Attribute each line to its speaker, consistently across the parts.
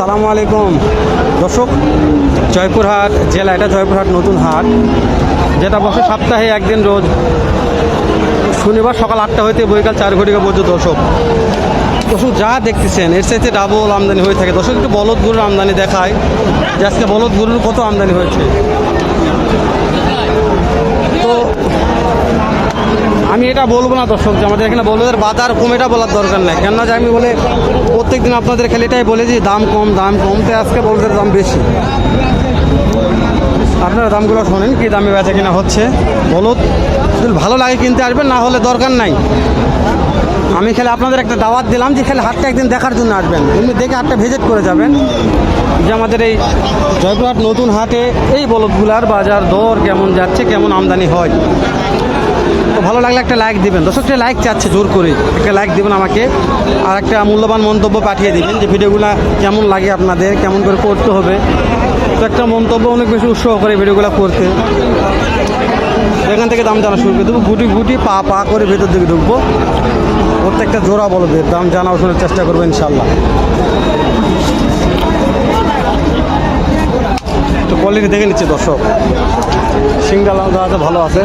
Speaker 1: সালামু আলাইকুম। দর্শক, জয়পুরহাট জেলা, এটা জয়পুরহাট নতুন হাট, যেটা বসে সপ্তাহে একদিন রোজ, শনিবার সকাল আটটা হইতে বৈকাল চার ঘটিকা পর্যন্ত দর্শক। দর্শক, যা দেখতেছেন, এর সাথে ডাবল আমদানি হয়ে থাকে। দর্শক, একটু বলদ গরুর আমদানি দেখায় যে আজকে বলদ গরুর কত আমদানি হয়েছে? আমি এটা বলব না, দর্শক, যে আমাদের এখানে বলদের বাজার কম, এটা বলার দরকার নেই। কেননা যে আমি বলে প্রত্যেক দিন আপনাদের খেলে এটাই বলে যে দাম কম দাম কম তো আজকে বলদের দাম বেশি। আপনারা দামগুলো শোনেন, কি দামে বেচা কিনা হচ্ছে। বলদ ভালো লাগে কিনতে আসবেন, না হলে দরকার নাই। আমি খেলে আপনাদের একটা দাওয়াত দিলাম যে খেলে হাটটা একদিন দেখার জন্য আসবেন। এমনি দেখে হাটটা ভিজিট করে যাবেন। যে আমাদের এই জয়পুরহাট নতুন হাটে এই বলদগুলার বাজার দর কেমন যাচ্ছে, কেমন আমদানি হয়। তো ভালো লাগলে একটা লাইক দিবেন। দর্শকটা লাইক চাচ্ছে, জোর করে একটা লাইক দিবেন আমাকে। আর একটা মূল্যবান মন্তব্য পাঠিয়ে দিবেন যে ভিডিওগুলো কেমন লাগে আপনাদের, কেমন করে করতে হবে। তো একটা মন্তব্য অনেক বেশি উৎসাহ করে ভিডিওগুলো করতে। এখান থেকে দাম জানা শুরু করে দেবো। গুটি গুটি পা পা করে ভেতর দিকে ঢুকবো। প্রত্যেকটা জোড়া বলবে দাম জানা শোনার চেষ্টা করব ইনশাল্লাহ তো কোয়ালিটি দেখে নিচ্ছে দর্শক। সিঙ্গাল আছে ভালো আছে।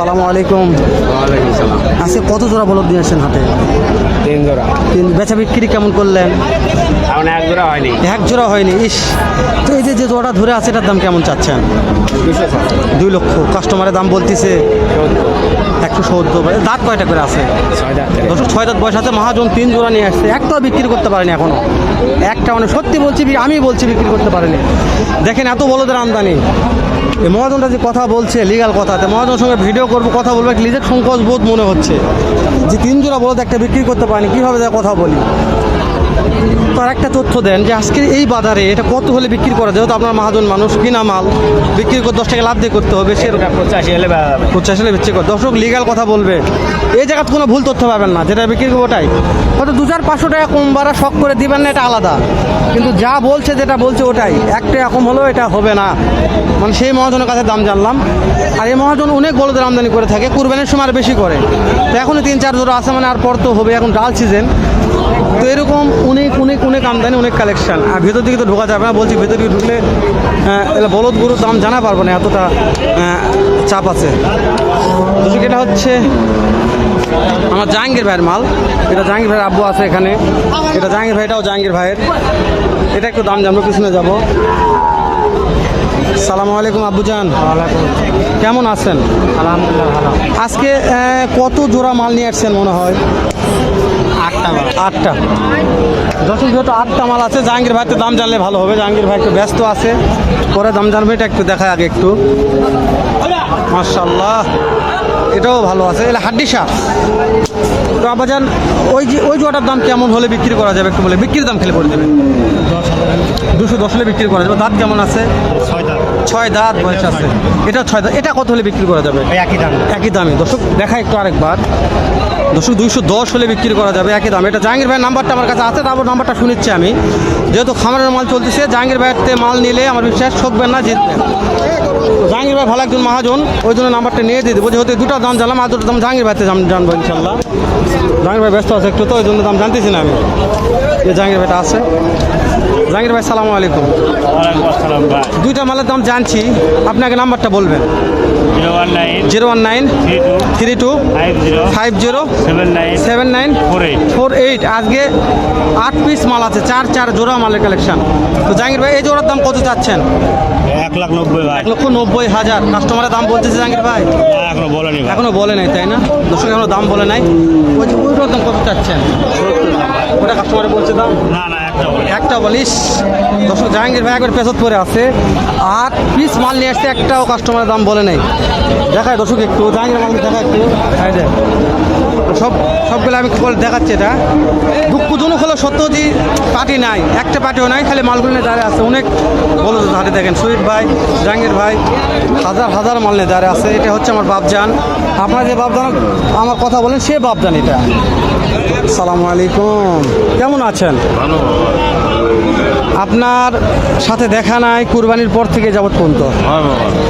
Speaker 1: সালামু আলাইকুম। আজকে কত জোড়া বলদ দিয়ে আসছেন হাটে?
Speaker 2: তিন জোড়া।
Speaker 1: তিন বেচা বিক্রি কেমন করলেন?
Speaker 2: এক জোড়া হয়নি।
Speaker 1: এক জোড়া হয়নি ইস। তো এই যে যে জোড়া ধরে আছে এটার দাম কেমন চাচ্ছেন? দুই লক্ষ। কাস্টমারের দাম বলতেছে একশো সত্তর দাঁত কয়টা করে আছে?
Speaker 2: ছয় দাঁত
Speaker 1: দশ ছয় দাঁত বয়স আছে মহাজন তিন জোড়া নিয়ে আসছে। একটাও বিক্রি করতে পারেনি এখনও। একটা মানে সত্যি বলছি আমি বলছি বিক্রি করতে পারেনি। দেখেন এত বলদের আমদানি। এই মহাজনটা যে কথা বলছে লিগাল কথা, তো মহাজনের সঙ্গে ভিডিও করব, কথা বলব, একটা নিজের সংকোচ বোধ মনে হচ্ছে। যে তিন বলদ একটা বিক্রি করতে পারেনি, কীভাবে যা কথা বলি? তার একটা তথ্য দেন যে আজকে এই বাজারে এটা কত হলে বিক্রি করা যেহেতু আপনার মাহাজন মানুষ কিনা মাল বিক্রি করে দশ টাকা লাভ দিয়ে করতে হবে সেরকম
Speaker 2: পঁচাশি হলে
Speaker 1: পঁচাশি বিক্রি করে দর্শক লিগাল কথা বলবে। এই জায়গাতে কোনো ভুল তথ্য পাবেন না যেটা বিক্রি করব ওটাই। হয়তো দু চার পাঁচশো টাকা কম বাড়া শখ করে দিবেন না এটা আলাদা। কিন্তু যা বলছে যেটা বলছে ওটাই। একটা টাকা কম হলেও এটা হবে না। মানে সেই মহাজনের কাছে দাম জানলাম। আর এই মহাজন অনেক বড়দের আমদানি করে থাকে কুরবানির সময় আর বেশি করে। তো এখনও তিন চার জোড়া আছে মানে আর পর তো হবে এখন ডাল সিজন তো এরকম অনেক অনেক অনেক আমদানি অনেক কালেকশন আর ভেতর দিকে তো ঢোকা যাবে না বলছি ভেতর দিকে ঢুকলে এলা বলদ গরুর দাম জানা পারব না এতটা চাপ আছে। এটা হচ্ছে আমার জাহাঙ্গীর ভাইয়ের মাল। এটা জাহাঙ্গীর ভাইয়ের আব্বু আছে এখানে। এটা জাহাঙ্গীর ভাইটাও জাহাঙ্গীর ভাইয়ের। এটা একটু দাম জানব পিছনে যাব। সালামু আলাইকুম আব্বুজান কেমন আছেন?
Speaker 2: আলহামদুলিল্লাহ ভালো।
Speaker 1: আজকে কত জোড়া মাল নিয়ে আসছেন মনে হয়?
Speaker 2: আটটা
Speaker 1: যেহেতু আটটা মাল আছে জাহাঙ্গীর ভাইতে দাম জানলে ভালো হবে। জাহাঙ্গীর ভাই একটু ব্যস্ত আছে। পরে দাম জানবে এটা একটু দেখায় আগে একটু। মার্শাল্লাহ এটাও ভালো আছে। এটা হাড্ডি সাপ তো আবাজান ওই যে ওই জোয়াটার দাম কেমন হলে বিক্রি করা যাবে একটু বলে? বিক্রির দাম খেলে পড়ে দেবে দুশো দশ হলে বিক্রি করা যাবে। দাঁত কেমন আছে?
Speaker 2: ছয় দাঁত।
Speaker 1: ছয় দাঁত বয়স আছে। এটা ছয় দাঁত এটা কত হলে বিক্রি করা যাবে?
Speaker 2: একই দাম।
Speaker 1: একই দামে। দর্শক দেখা একটু আরেকবার। দর্শক দুইশো দশ হলে বিক্রি করা যাবে একই দাম। এটা জাহাঙ্গীর ভাইয়ের নাম্বারটা আমার কাছে আছে তারপর নাম্বারটা শুনিচ্ছি আমি। যেহেতু খামারের মাল চলতেছে জাহাঙ্গীর ভাইয়ের মাল নিলে আমার বিশ্বাস ঠকবেন না জিতবেন জাহাঙ্গীর ভাই ভালো একজন মহাজন ওই জন্য নাম্বারটা নিয়ে দিয়ে দেবো। যেহেতু দুটো দাম জানলাম আর দুটো দাম জাহাঙ্গীর ভাইতে জান- জানব ইনশাল্লাহ। জাহাঙ্গীর ভাই ব্যস্ত আছে একটু তো ওই জন্য দাম জানতেছি না আমি। যে জাহাঙ্গীর ভাইটা আছে। জাহাঙ্গীর ভাই সালামু আলাইকুম। দুইটা মালের দাম জানছি আপনাকে নাম্বারটা বলবেন।
Speaker 2: Zero one nine three two five zero seven nine four eight.
Speaker 1: আজকে আট পিস মাল আছে চার চার জোড়া মালের কালেকশন। তো জাহাঙ্গীর ভাই এই জোড়ার দাম কত চাচ্ছেন?
Speaker 2: এক লাখ নব্বই
Speaker 1: এক লক্ষ নব্বই হাজার। কাস্টমারের দাম বলতেছে জাহাঙ্গীর ভাই।
Speaker 2: এখনও বলেনি
Speaker 1: এখনও বলে নাই তাই না? দর্শক এখনও দাম বলে নাই। ওই দাম কত চাচ্ছেন? ওটা কাস্টমারে বলছে দাম?
Speaker 2: না না একটা
Speaker 1: বলিস দশ জাহাঙ্গীর ভাই একবার পেছত পরে আছে। আট পিস মাল নিয়ে আসছে একটাও কাস্টমারের দাম বলে নেই। দেখায় দর্শক একটু জাহাঙ্গীর মাল দেখা একটু। সব সবগুলো আমি দেখাচ্ছি এটা। দুঃখজনক হলো সত্য যে পার্টি নাই একটা পার্টিও নাই খালি মালগুলো নিয়ে দাঁড়িয়ে আছে। অনেক বলো হাতে দেখেন সুইট ভাই জাহাঙ্গীর ভাই হাজার হাজার মাল নিয়ে দাঁড়িয়ে আছে। এটা হচ্ছে আমার বাপজান। আপনারা যে বাপজান আমার কথা বলেন সে বাপজান এটা। সালামু আলাইকুম। কেমন আছেন? আপনার সাথে দেখা নাই কুরবানির পর থেকে যাবত পর্যন্ত।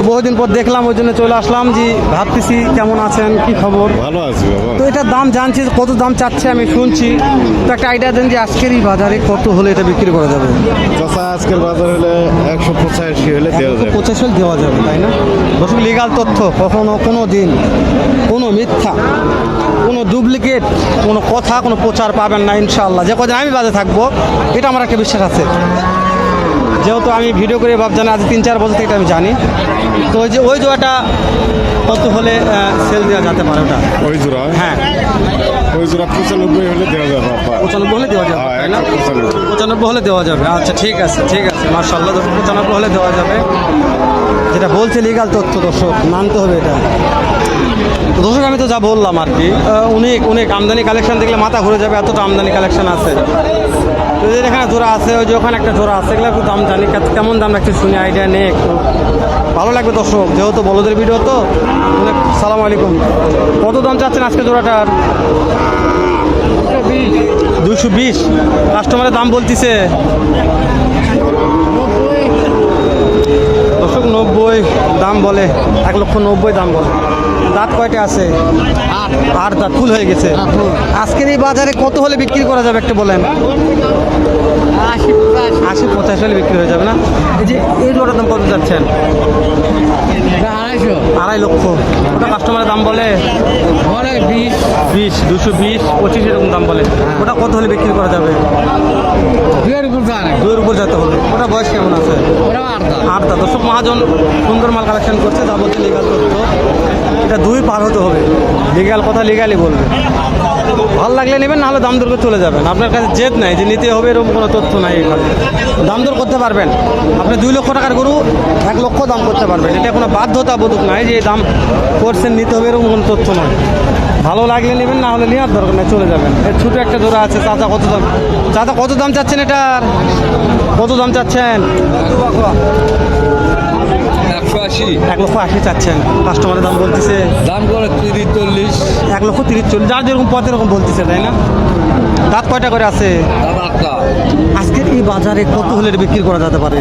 Speaker 1: তো বহুদিন পর দেখলাম ওই জন্য চলে আসলাম যে ভাবতেছি কেমন আছেন কি খবর?
Speaker 3: ভালো আছি বাবা।
Speaker 1: তো এটার দাম জানছি কত দাম চাচ্ছে আমি শুনছি। তো একটা আইডিয়া দেন যে আজকের এই বাজারে কত হলে এটা বিক্রি করা যাবে?
Speaker 3: চাচা আজকের বাজার হলে একশো পঁচাশি হলে দেওয়া যাবে।
Speaker 1: পঁচাশ হলে দেওয়া যাবে তাই না? দর্শক লিগাল তথ্য কখনো কোনো দিন কোনো মিথ্যা কোনো ডুপ্লিকেট কোনো কথা কোনো প্রচার পাবেন না ইনশাআল্লাহ। যে কদিন আমি বাজে থাকব এটা আমার একটা বিশ্বাস আছে। যেহেতু আমি ভিডিও করে ভাব জানি আজ তিন চার বছর থেকে এটা আমি জানি। তো ওই যে ওই জোয়াটা কত হলে সেল দেওয়া যেতে পারে ওটা?
Speaker 3: ওই জোড়া?
Speaker 1: হ্যাঁ।
Speaker 3: ওই জোড়া পঁচানব্বই হলে দেওয়া যাবে বাবা
Speaker 1: পঁচানব্বই হলে দেওয়া যাবে
Speaker 3: হ্যাঁ,
Speaker 1: তাই না।
Speaker 3: পঁচানব্বই।
Speaker 1: হলে দেওয়া যাবে। আচ্ছা ঠিক আছে ঠিক আছে মার্শাল্লাহ পঁচানব্বই হলে দেওয়া যাবে। যেটা বলছে লিগাল তথ্য দর্শক মানতে হবে এটা। দর্শক, আমি তো যা বললাম আর কি অনেক অনেক আমদানি কালেকশন দেখলে মাথা ঘুরে যাবে এতটা আমদানি কালেকশন আছে। তো যে এখানে জোড়া আছে, ওই যে ওখানে একটা জোড়া আছে, এগুলো একটু দাম জানি কেমন দাম রাখছে শুনি আইডিয়া নেই একটু। ভালো লাগবে দর্শক, যেহেতু বলদের ভিডিও তো, অনেক সালাম আলাইকুম। কত দাম চাচ্ছেন আজকে জোড়াটার? দুশো বিশ। কাস্টমারের দাম বলতিছে। দশক নব্বই দাম বলে, এক লক্ষ নব্বই দাম বলে। দাঁত কয়টা আছে? আট। দাঁত ফুল হয়ে গেছে। আজকের এই বাজারে কত হলে বিক্রি করা যাবে একটু বলেন? আশি পঁচাশি। হলে বিক্রি হয়ে যাবে না? এই যে এই জোড়ার দাম কত যাচ্ছেন? আড়াই লক্ষ। ওটা কাস্টমারের দাম বলে?
Speaker 4: বলে বিশ।
Speaker 1: বিশ দুশো বিশ পঁচিশ এরকম দাম বলে। ওটা কত হলে বিক্রি করা যাবে?
Speaker 4: দুয়ের উপর
Speaker 1: যেতে হবে। ওটা বয়স কেমন আছে?
Speaker 4: আটটা।
Speaker 1: দর্শক মহাজন সুন্দর মাল কালেকশন করছে যা লিগাল তথ্য। এটা দুই পার হতে হবে। লিগাল কথা লিগালি বলবে। ভালো লাগলে নেবেন নাহলে দাম দর করে চলে যাবেন। আপনার কাছে জেদ নাই যে নিতে হবে এরকম কোনো তথ্য নাই এখানে। দাম দর করতে পারবেন। আপনি দুই লক্ষ টাকার গরু এক লক্ষ দাম করতে পারবেন। এটা কোনো বাধ্যতাবোধক নাই যে দাম করছেন নিতে হবে এরকম কোনো তথ্য নয় ভালো লাগলে নেবেন না হলে নেওয়ার দরকার নাই চলে যাবেন। এর ছোটো একটা জোড়া আছে চাচা কত দাম? চাচা কত দাম চাচ্ছেন এটার? কত দাম চাচ্ছেন?
Speaker 4: একশো আশি।
Speaker 1: এক লক্ষ আশি চাচ্ছেন। কাস্টমারের দাম বলতেছে
Speaker 4: দাম করে তিরিশ চল্লিশ।
Speaker 1: এক লক্ষ তিরিশ চল্লিশ যার যেরকম পথ এরকম বলতেছে তাই না? দাঁত কয়টা করে আছে? আজকের এই বাজারে কত হলে বিক্রি করা যেতে পারে?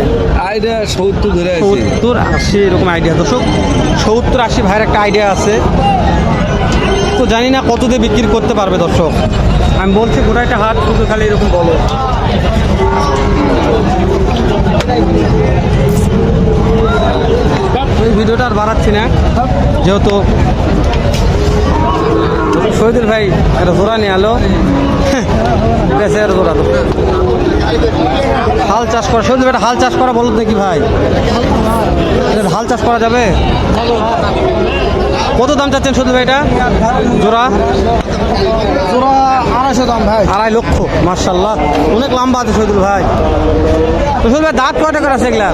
Speaker 4: আইডিয়া সত্তর
Speaker 1: সত্তর আশি এরকম আইডিয়া। দর্শক সত্তর আশি ভাইয়ের একটা আইডিয়া আছে। তো জানি না কত দিয়ে বিক্রি করতে পারবে দর্শক। আমি বলছি গোটা একটা হাত শুধু খালি এরকম বলো। এই ভিডিওটা আর বাড়াচ্ছি না যেহেতু শহীদুল ভাই একটা জোড়া নিয়ে আলো বেসের জোড়া তো। হাল চাষ করা শহীদুল ভাই হাল চাষ করা বলো দেখি ভাই। হাল চাষ করা যাবে? কত দাম চাচ্ছেন শুধু ভাই এটা? জোড়া?
Speaker 4: জোড়া আড়াইশো দাম ভাই।
Speaker 1: আড়াই লক্ষ মার্শাল্লাহ অনেক লম্বা আছে শহীদুল ভাই। তো শহীদুল ভাই দাঁত কয়টা করে আছে এগুলা?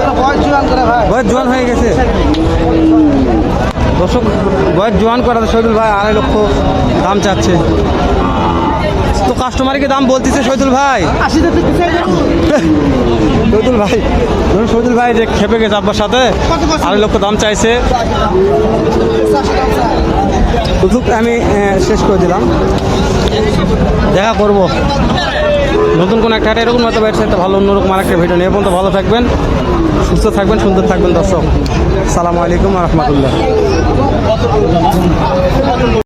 Speaker 1: বয়স জোয়ান হয়ে গেছে? দর্শক বয়স জোয়ান করা শহীদুল ভাই আড়াই লক্ষ দাম চাচ্ছে। তো কাস্টমারকে দাম বলতেছে শহীদুল ভাই। শহীদুল ভাই ধরুন শহীদুল ভাই যে খেপে গেছে আব্বার সাথে আড়াই লক্ষ দাম চাইছে। আমি শেষ করে দিলাম। দেখা করব। নতুন কোনো একটা এরকম হয়তো ব্যবসায়টা ভালো অন্যরকম আর একটা ভিডিও নিয়ে। পর্যন্ত ভালো থাকবেন সুস্থ থাকবেন সুন্দর থাকবেন দর্শক। সালামু আলাইকুম রহমতুল্লাহ।